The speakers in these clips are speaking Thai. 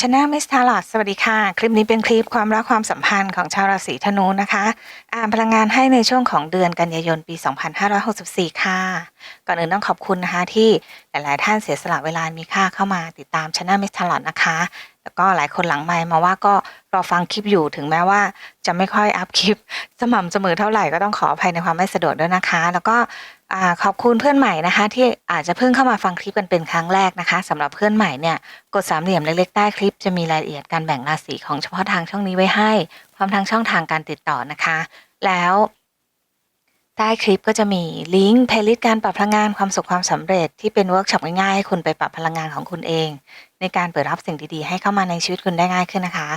ชนะมิสทาลอดสวัสดีค่ะ คลิปนี้เป็นคลิปความรักความสัมพันธ์ของชาวราศีธนูนะคะ อ่านพลังงานให้ในช่วงของเดือนกันยายนปี 2564 ค่ะ ก่อนอื่นต้องขอบคุณนะคะที่หลายๆ ท่านเสียสละเวลามีค่าเข้ามาติดตามชนะมิสทาลอดนะคะ แล้วก็หลายคนหลังไมค์มาว่าก็รอฟังคลิปอยู่ถึงแม้ว่าจะไม่ค่อยอัพคลิป สม่ำเสมอเท่าไหร่ก็ต้องขออภัยในความไม่สะดวกด้วยนะคะ แล้วก็ ขอบคุณเพื่อนใหม่นะคะ ที่อาจจะเพิ่งเข้ามาฟังคลิปกันเป็นครั้งแรกนะคะสำหรับเพื่อนใหม่เนี่ยกดสามเหลี่ยมเล็กๆใต้คลิปจะมีรายละเอียดการแบ่งราศีของเฉพาะทางช่องนี้ไว้ให้ พร้อมทั้งช่องทางการติดต่อนะคะ แล้วใต้คลิปก็จะมีลิงก์เพลย์ลิสต์การปรับพลังงานความสุขความสำเร็จที่เป็นเวิร์กช็อปง่ายๆให้คุณไปปรับพลังงานของคุณเอง ในการเปิดรับสิ่งดีๆ ให้เข้ามาในชีวิตคุณได้ง่ายขึ้นนะคะ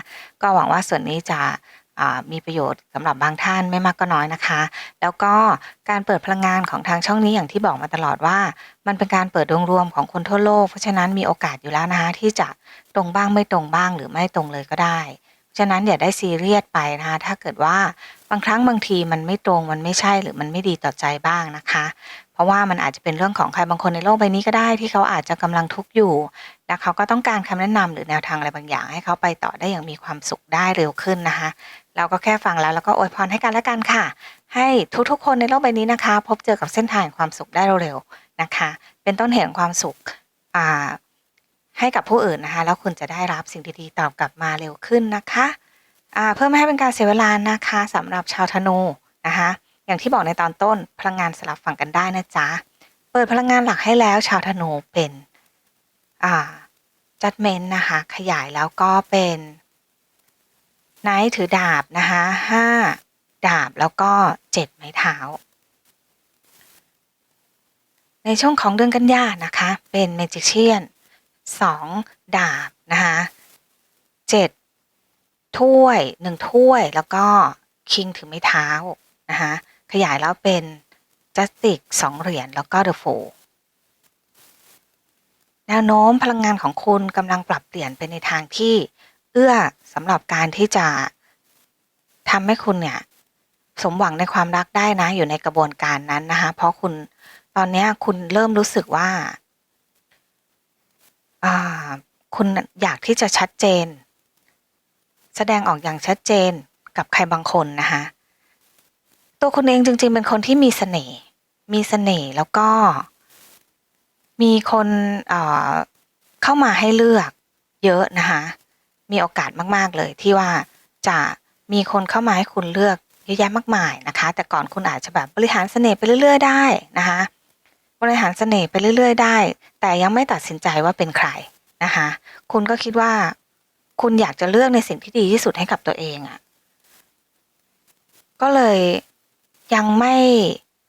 ก็หวังว่าส่วนนี้จะ มีประโยชน์สำหรับบางท่านไม่มากก็น้อยนะคะ แล้วก็การเปิดพลังงานของทางช่องนี้อย่างที่บอกมาตลอดว่า มันเป็นการเปิดดวงรวมของคนทั่วโลก เพราะฉะนั้นมีโอกาสอยู่แล้วนะคะที่จะตรงบ้างไม่ตรงบ้างหรือไม่ตรงเลยก็ได้เพราะฉะนั้นอย่าได้ซีเรียสไปนะคะถ้าเกิดว่าบางครั้งบางทีมันไม่ตรงมันไม่ใช่หรือมันไม่ดีต่อใจบ้างนะคะ เพราะว่ามันอาจจะเป็นเรื่องของใครบางคนในโลกใบนี้ก็ได้ที่เขาอาจจะกำลังทุกข์อยู่ และเขาก็ต้องการคำแนะนำหรือแนวทางอะไรบางอย่าง ให้เขาไปต่อได้อย่างมีความสุขได้เร็วขึ้นนะคะ เราก็แค่ฟังแล้วแล้วก็อวยพรให้กันและกันค่ะ ให้ทุกๆ คนในโลกใบนี้นะคะ พบเจอกับเส้นทางความสุขได้เร็วๆนะคะ เป็นต้นเหตุของความสุขให้กับผู้อื่นนะคะ แล้วคุณจะได้รับสิ่งดีๆตอบกลับมาเร็วขึ้นนะคะเพื่อไม่ให้เป็นการเสียเวลานะคะสำหรับชาวธนูนะคะ อย่างที่บอกในตอนต้นพลังงานสลับฝั่งกันได้นะจ๊ะเปิดพลังงานหลักให้แล้วชาวธนูเป็น จัดเมนนะคะ ขยายแล้วก็เป็นไนท์ถือดาบนะคะห้าดาบแล้วก็เจ็ดไม้เท้า ในช่วงของเดือนกันยานะคะ เป็นเมจิเชียนสองดาบนะคะเจ็ดถ้วยหนึ่งถ้วยแล้วก็คิงถือไม้เท้านะคะขยายแล้วเป็นจัสติกสองเหรียญแล้วก็เดอะโฟ แนวโน้มพลังงานของคุณกำลังปรับเปลี่ยนไปในทางที่ เอื้อสำหรับการที่จะทำให้คุณเนี่ย สมหวังในความรักได้นะ อยู่ในกระบวนการนั้นนะคะ เพราะคุณตอนนี้คุณเริ่มรู้สึกว่าอ่าคุณอยากที่จะชัดเจน แสดงออกอย่างชัดเจนกับใครบางคนนะคะตัวคุณเองจริง ๆ เป็นคนที่มีเสน่ห์มีเสน่ห์แล้วก็ มีคนเข้ามาให้เลือกเยอะนะคะมีโอกาสมาก ๆ เลยที่ว่าจะมีคนเข้ามาให้คุณเลือกเยอะแยะมากมายนะคะ แต่ก่อนคุณอาจจะแบบบริหารเสน่ห์ไปเรื่อย ๆ ได้นะคะบริหารเสน่ห์ไปเรื่อย ๆ ได้ แต่ยังไม่ตัดสินใจว่าเป็นใครนะคะคุณก็คิดว่าคุณอยากจะเลือกในสิ่งที่ดีที่สุดให้กับตัวเองอะ่ะก็เลยยังไม่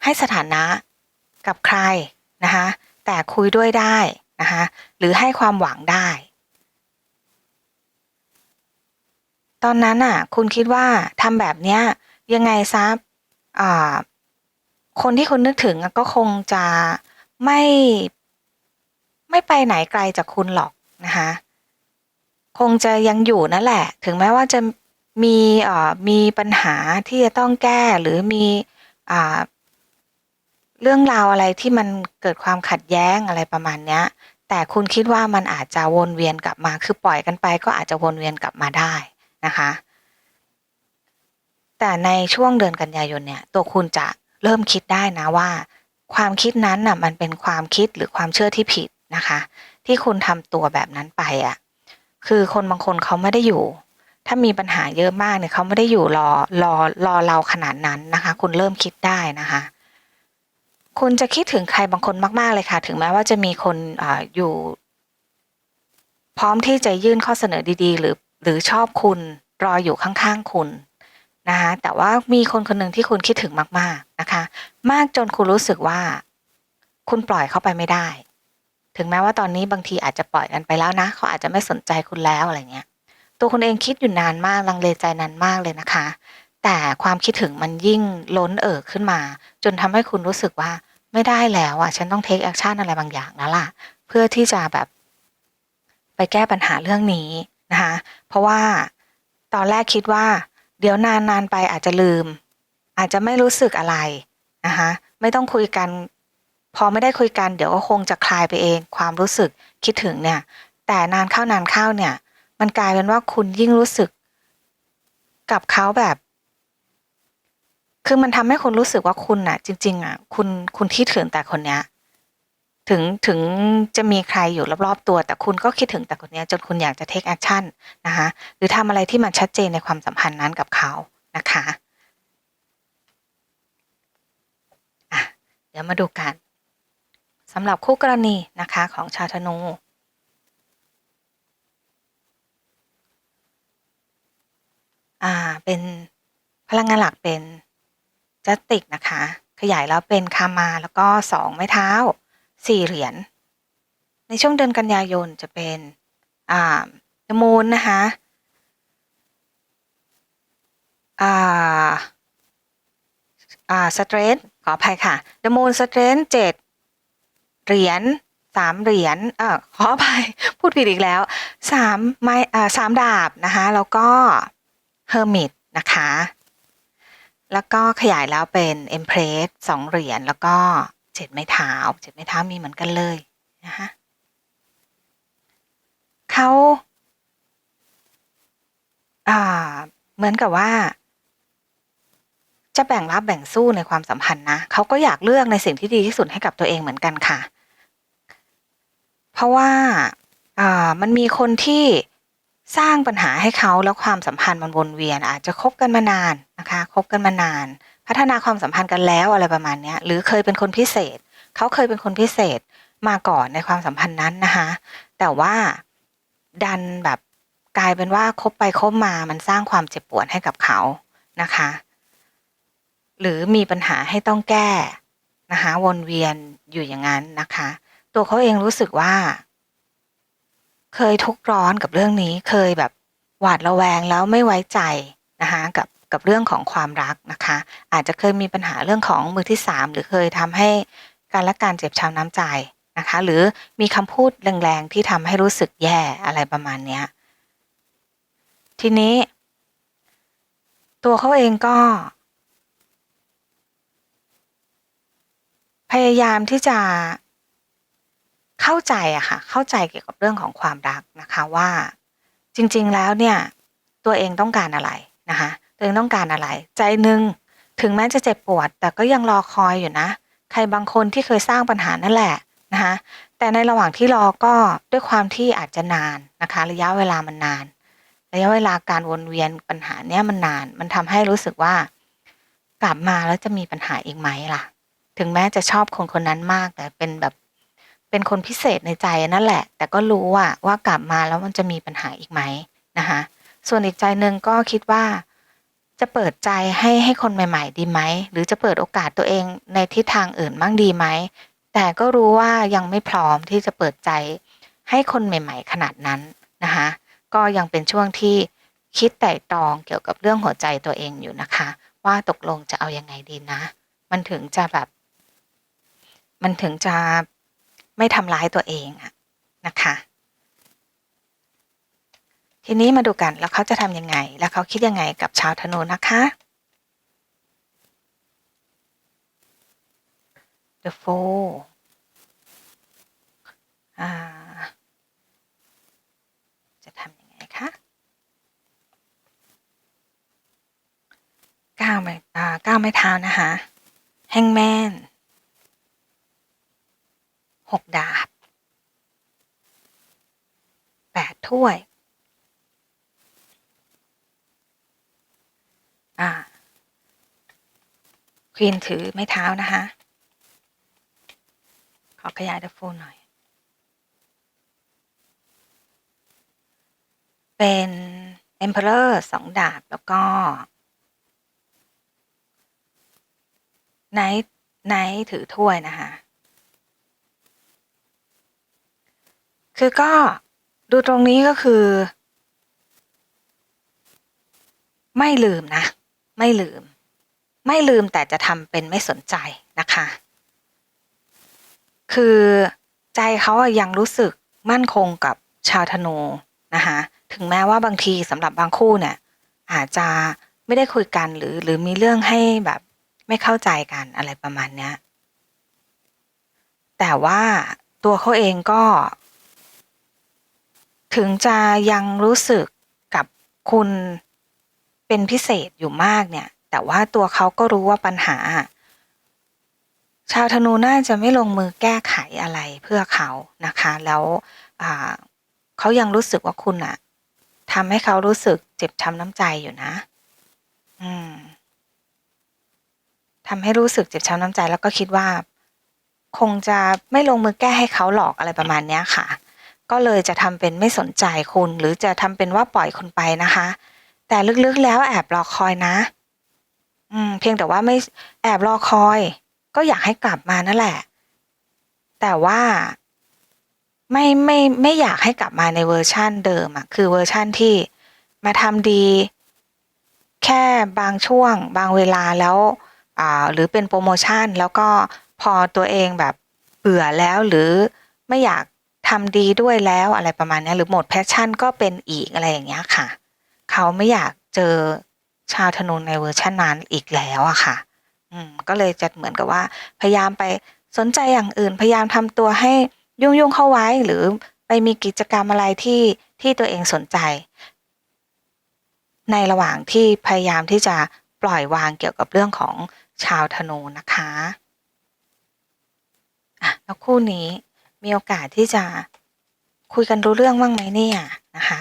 ให้สถานะกับใครนะคะ แต่คุยด้วยได้นะคะหรือให้ความหวังได้ ตอนนั้นอะ คุณคิดว่าทำแบบเนี้ยยังไงซะอ่าคนที่คุณนึกถึงก็คงจะไม่ไม่ไปไหนไกลจากคุณหรอกนะคะคงจะยังอยู่นั่นแหละ ถึงแม้ว่าจะมีเอ่อมีปัญหาที่จะต้องแก้หรือมีอ่า เรื่องราวอะไรที่มันเกิดความขัดแย้งอะไรประมาณเนี้ย แต่คุณคิดว่ามันอาจจะวนเวียนกลับมา คือปล่อยกันไปก็อาจจะวนเวียนกลับมาได้นะคะ แต่ในช่วงเดือนกันยายนเนี่ย ตัวคุณจะเริ่มคิดได้นะว่า ความคิดนั้นน่ะมันเป็นความคิดหรือความเชื่อที่ผิดนะคะ ที่คุณทำตัวแบบนั้นไปอะ คือคนบางคนเขาไม่ได้อยู่ ถ้ามีปัญหาเยอะมากเนี่ยเขาไม่ได้อยู่รอรอรอเราขนาดนั้นนะคะ คุณเริ่มคิดได้นะคะ คุณจะคิดถึงใครบางคนมากๆเลยค่ะ ถึงแม้ว่าจะมีคนออยู่ พร้อมที่จะยื่นข้อเสนอดีๆ หรือ หรือชอบคุณรออยู่ข้างๆคุณนะคะแต่ว่ามีคนคนหนึ่งที่คุณคิดถึงมาก ๆนะคะ มากจนคุณรู้สึกว่า คุณปล่อยเข้าไปไม่ได้ ถึงแม้ว่าตอนนี้บางทีอาจจะปล่อยกันไปแล้วนะ เขาอาจจะไม่สนใจคุณแล้วอะไรเงี้ย ตัวคุณเองคิดอยู่นานมากลังเลใจนานมากเลยนะคะ แต่ความคิดถึงมันยิ่งล้นเอ่อขึ้นมา จนทำให้คุณรู้สึกว่า ไม่ได้แล้วอะ ฉันต้องเทคแอคชั่นอะไรบางอย่างแล้วล่ะ เพื่อที่จะแบบไปแก้ปัญหาเรื่องนี้นะคะ เพราะว่าตอนแรกคิดว่า เดี๋ยวนานนานไปอาจจะลืม อาจจะไม่รู้สึกอะไรนะคะไม่ต้องคุยกัน พอไม่ได้คุยกัน เดี๋ยวก็คงจะคลายไปเอง ความรู้สึกคิดถึงเนี่ย แต่นานเข้านานเข้าเนี่ย มันกลายเป็นว่าคุณยิ่งรู้สึก กับเขาแบบ คือมันทำให้คุณรู้สึกว่าคุณน่ะ จริง ๆ อะ คุณคุณที่ถึงแต่คนเนี้ย ถึงถึงจะมีใครอยู่รอบๆตัว แต่คุณก็คิดถึงแต่คนเนี้ย จนคุณอยากจะเทคแอคชั่นนะคะหรือทำอะไรที่มันชัดเจนในความสัมพันธ์นั้นกับเขานะคะอะเดี๋ยวมาดูกันสำหรับคู่กรณีนะคะของชาธนูอ่าเป็นพลังงานหลักเป็น จัสติกนะคะ ขยายแล้วเป็นคามาแล้วก็สองไม้เท้าสี่เหรียญ ในช่วงเดือนกันยายนจะเป็นอ่ามูนนะคะอ่าอ่าสเตรนขออภัยค่ะเดมูนสเตรนเจ็ดเหรียญสามเหรียญเออขออภัยพูดผิดอีกแล้วสามไม้อ่าสามดาบนะคะ แล้วก็เฮอร์มิตนะคะ แล้วก็ขยายแล้วเป็นเอ็มเพรสสองเหรียญแล้วก็เจ็ดไม้เท้าเจ็ดไม้เท้ามีเหมือนกันเลยนะคะเขาเหมือนกับว่า จะแบ่งรับแบ่งสู้ในความสัมพันธ์นะเขาก็อยากเลือกในสิ่งที่ดีที่สุดให้กับตัวเองเหมือนกันค่ะ เพราะว่ามันมีคนที่ สร้างปัญหาให้เขาแล้วความสัมพันธ์มันวนเวียน อาจจะคบกันมานานนะคะคบกันมานาน พัฒนาความสัมพันธ์กันแล้วอะไรประมาณนี้หรือเคยเป็นคนพิเศษ เขาเคยเป็นคนพิเศษมาก่อนในความสัมพันธ์นั้นนะคะ แต่ว่าดันแบบกลายเป็นว่าคบไปคบมามันสร้างความเจ็บปวดให้กับเขานะคะ หรือมีปัญหาให้ต้องแก้นะคะวนเวียนอยู่อย่างนั้นนะคะ ตัวเขาเองรู้สึกว่า เคยทุกข์ร้อนกับเรื่องนี้ เคยแบบหวาดระแวงแล้วไม่ไว้ใจนะคะกับกับเรื่องของความรักนะคะ อาจจะเคยมีปัญหาเรื่องของมือที่สามหรือเคยทำให้การละการเจ็บช้ำน้ำใจนะคะ หรือมีคำพูดแรงๆที่ทำให้รู้สึกแย่อะไรประมาณเนี้ยทีนี้ ตัวเขาเองก็ พยายามที่จะ เข้าใจอะค่ะ เข้าใจเกี่ยวกับเรื่องของความรักนะคะว่า จริงๆแล้วเนี่ย ตัวเองต้องการอะไรนะคะ ตัวเองต้องการอะไร ใจหนึ่งถึงแม้จะเจ็บปวด แต่ก็ยังรอคอยอยู่นะ ใครบางคนที่เคยสร้างปัญหานั่นแหละนะคะแต่ในระหว่างที่รอก็ด้วยความที่อาจจะนานนะคะ ระยะเวลามันนาน ระยะเวลาการวนเวียนปัญหาเนี้ยมันนาน มันทำให้รู้สึกว่า กลับมาแล้วจะมีปัญหาอีกไหมล่ะ ถึงแม้จะชอบคนคนนั้นมากแต่เป็นแบบ เป็นคนพิเศษในใจนั่นแหละ แต่ก็รู้ว่าว่ากลับมาแล้วมันจะมีปัญหาอีกไหมนะคะส่วนอีกใจหนึ่งก็คิดว่าจะเปิดใจให้ให้คนใหม่ ๆ ดีไหม หรือจะเปิดโอกาสตัวเองในทิศทางอื่นมั่งดีไหม แต่ก็รู้ว่ายังไม่พร้อมที่จะเปิดใจให้คนใหม่ ๆ ขนาดนั้นนะคะก็ยังเป็นช่วงที่คิดไต่ตองเกี่ยวกับเรื่องหัวใจตัวเองอยู่นะคะ ว่าตกลงจะเอายังไงดีนะ มันถึงจะแบบ มันถึงจะ ไม่ทำร้ายตัวเองอะนะคะ ทีนี้มาดูกันแล้วเขาจะทำยังไง แล้วเขาคิดยังไงกับชาวธนูนะคะ The Fool จะทำยังไงคะก้าวไม้อ่าก้าวไม้เท้านะคะ แฮงแมน หกดาบแปดถ้วย อ่า ควีนถือไม้เท้านะคะ ขอขยายดัฟฟูหน่อย เป็น Emperor สองดาบแล้วก็ไนท์ไนท์ถือถ้วยนะคะ คือก็ดูตรงนี้ก็คือ ไม่ลืมนะ ไม่ลืม ไม่ลืมแต่จะทำเป็นไม่สนใจนะคะ คือใจเขาอะยังรู้สึกมั่นคงกับชาวธนูนะคะถึงแม้ว่าบางทีสำหรับบางคู่เนี่ย อาจจะไม่ได้คุยกันหรือหรือมีเรื่องให้แบบไม่เข้าใจกันอะไรประมาณเนี้ยแต่ว่าตัวเขาเองก็ ถึงจะยังรู้สึกกับคุณเป็นพิเศษอยู่มากเนี่ย แต่ว่าตัวเขาก็รู้ว่าปัญหา ชาวธนูน่าจะไม่ลงมือแก้ไขอะไรเพื่อเขานะคะ แล้วเขายังรู้สึกว่าคุณอะทำให้เขารู้สึกเจ็บช้ำน้ำใจอยู่นะ อืมทำให้รู้สึกเจ็บช้ำน้ำใจแล้วก็คิดว่า คงจะไม่ลงมือแก้ให้เขาหรอกอะไรประมาณเนี้ยค่ะ ก็เลยจะทำเป็นไม่สนใจคุณ หรือจะทำเป็นว่าปล่อยคุณไปนะคะ แต่ลึกๆแล้วแอบรอคอยนะ อืม เพียงแต่ว่าไม่แอบรอคอย ก็อยากให้กลับมานั่นแหละ แต่ว่าไม่ไม่ไม่อยากให้กลับมาในเวอร์ชั่นเดิมอะคือเวอร์ชั่นที่มาทำดี แค่บางช่วง บางเวลาแล้วอ่าหรือเป็นโปรโมชั่น แล้วก็พอตัวเองแบบเบื่อแล้วหรือไม่อยาก ทำดีด้วยแล้วอะไรประมาณนี้หรือหมดแพชชั่นก็เป็นอีกอะไรอย่างเงี้ยค่ะ เขาไม่อยากเจอชาวธนูในเวอร์ชันนั้นอีกแล้วอะค่ะ อืมก็เลยจะเหมือนกับว่า พยายามไปสนใจอย่างอื่น พยายามทำตัวให้ยุ่งยุ่งๆเข้าไว้หรือไปมีกิจกรรมอะไรที่ที่ตัวเองสนใจ ในระหว่างที่พยายามที่จะปล่อยวางเกี่ยวกับเรื่องของชาวธนูนะคะอะแล้วคู่นี้ มีโอกาสที่จะคุยกันรู้เรื่องบ้างไหมเนี่ยนะคะ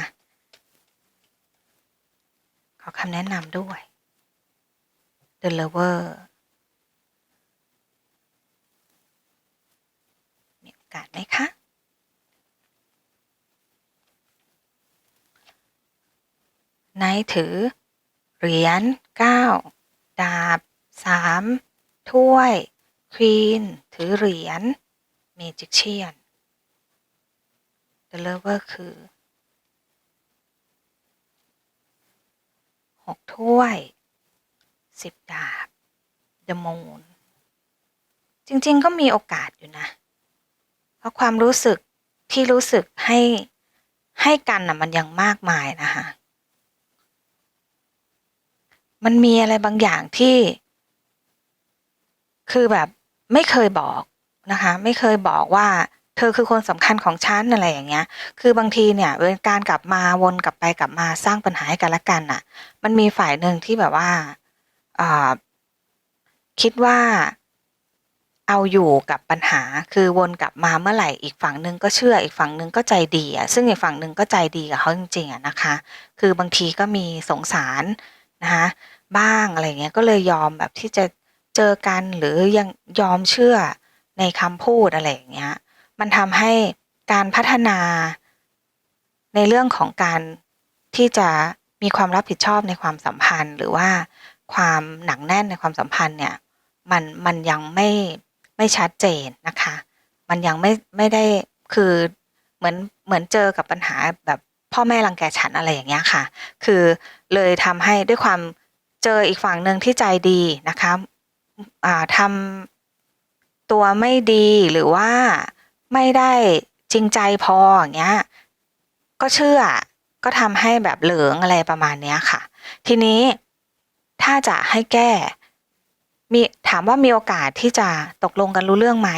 ขอคำแนะนำด้วย The Lover มีโอกาสไหมคะนท์ถือ เหรียญเก้าดาบสามถ้วย ควีน ถือเหรียญ เมจิกเชียน The Lover คือหกถ้วยสิบดาบ The Moon จริง ๆ ก็มีโอกาสอยู่นะ เพราะความรู้สึกที่รู้สึกให้ให้กันน่ะมันยังมากมายนะคะมันมีอะไรบางอย่างที่ คือแบบไม่เคยบอก นะคะ ไม่เคยบอกว่าเธอคือคนสำคัญของฉันอะไรอย่างเงี้ย คือบางทีเนี่ยเวลาการกลับมาวนกลับไปกลับมาสร้างปัญหาให้กันและกันน่ะ มันมีฝ่ายหนึ่งที่แบบว่าอ่าคิดว่าเอาอยู่กับปัญหาคือวนกลับมาเมื่อไหร่อีกฝั่งหนึ่งก็เชื่ออีกฝั่งหนึ่งก็ใจดีอะซึ่งอีกฝั่งหนึ่งก็ใจดีกับเขาจริงๆอะนะคะ คือบางทีก็มีสงสารนะคะบ้างอะไรเงี้ยก็เลยยอมแบบที่จะเจอกันหรือยังยอมเชื่อ ในคำพูดอะไรอย่างเงี้ย มันทำให้การพัฒนา ในเรื่องของการที่จะมีความรับผิดชอบในความสัมพันธ์ หรือว่าความหนักแน่นในความสัมพันธ์เนี่ย มันมันยังไม่ไม่ชัดเจนนะคะ มันยังไม่ไม่ได้คือเหมือนเหมือนเจอกับปัญหาแบบพ่อแม่รังแกฉันอะไรอย่างเงี้ยค่ะ คือเลยทำให้ด้วยความเจออีกฝั่งหนึ่งที่ใจดีนะคะอ่าทำ ตัวไม่ดีหรือว่าไม่ได้จริงใจพออย่างเงี้ยก็เชื่อก็ทำให้แบบเหลืองอะไรประมาณเนี้ยค่ะ ทีนี้ถ้าจะให้แก้มีถามว่ามีโอกาสที่จะตกลงกันรู้เรื่องไหม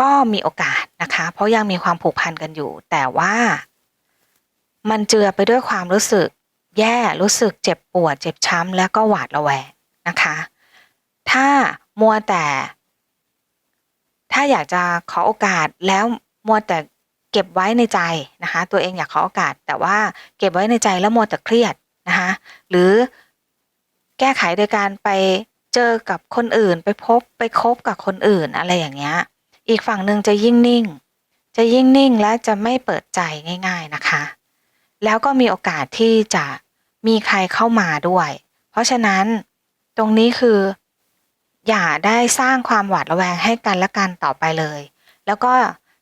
ก็มีโอกาสนะคะ เพราะยังมีความผูกพันกันอยู่ แต่ว่ามันเจือไปด้วยความรู้สึก แย่รู้สึกเจ็บปวด เจ็บช้ำและก็หวาดระแวงนะคะ ถ้ามัวแต่ ถ้าอยากจะขอโอกาสแล้วมัวแต่เก็บไว้ในใจนะคะ ตัวเองอยากขอโอกาส แต่ว่าเก็บไว้ในใจแล้วมัวแต่เครียดนะคะหรือแก้ไขโดยการไปเจอกับคนอื่น ไปพบไปคบกับคนอื่นอะไรอย่างเงี้ยอีกฝั่งหนึ่งจะยิ่งนิ่ง จะยิ่งนิ่งและจะไม่เปิดใจง่าย ๆนะคะ แล้วก็มีโอกาสที่จะมีใครเข้ามาด้วย เพราะฉะนั้นตรงนี้คือ อย่าได้สร้างความหวาดระแวงให้กันและกันต่อไปเลย แล้วก็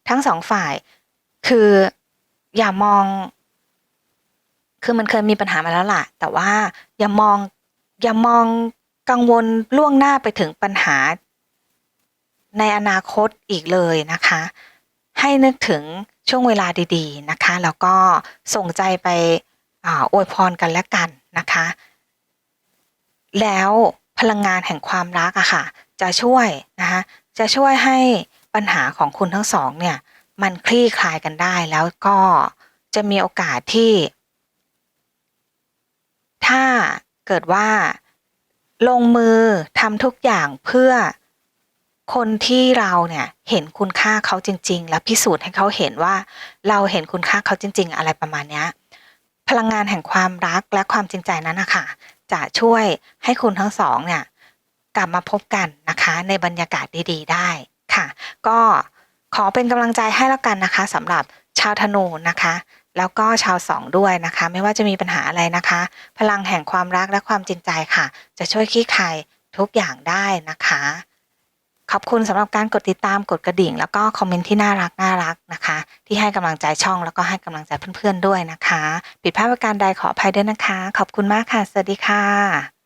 ทั้งสองฝ่ายคืออย่ามอง คือมันเคยมีปัญหามาแล้วล่ะ แต่ว่าอย่ามองอย่ามองกังวลล่วงหน้าไปถึงปัญหา ในอนาคตอีกเลยนะคะ ให้นึกถึงช่วงเวลาดี ๆนะคะ แล้วก็ส่งใจไปอาอวยพรกันและกันนะคะ แล้ว พลังงานแห่งความรักอะค่ะ จะช่วยนะคะจะช่วยให้ปัญหาของคุณทั้งสองเนี่ย มันคลี่คลายกันได้แล้วก็จะมีโอกาสที่ ถ้าเกิดว่าลงมือทำทุกอย่างเพื่อคนที่เราเนี่ยเห็นคุณค่าเขาจริง ๆ และพิสูจน์ให้เขาเห็นว่าเราเห็นคุณค่าเขาจริง ๆ อะไรประมาณเนี้ยพลังงานแห่งความรักและความจริงใจนั้นนะคะ จะช่วยให้คุณทั้งสองเนี่ยกลับมาพบกันนะคะในบรรยากาศดีๆ ได้ค่ะ ก็ขอเป็นกำลังใจให้แล้วกันนะคะสำหรับชาวธนูนะคะ แล้วก็ชาวสองด้วยนะคะ ไม่ว่าจะมีปัญหาอะไรนะคะ พลังแห่งความรักและความจริงใจค่ะ จะช่วยคลี่คลายทุกอย่างได้นะคะ ขอบคุณสำหรับการกดติดตามกดกระดิ่ง แล้วก็คอมเมนต์ที่น่ารักน่ารักนะคะ ที่ให้กำลังใจช่องแล้วก็ให้กำลังใจเพื่อนๆด้วยนะคะ ปิดภาพประการใดขออภัยด้วยนะคะ ขอบคุณมากค่ะ สวัสดีค่ะ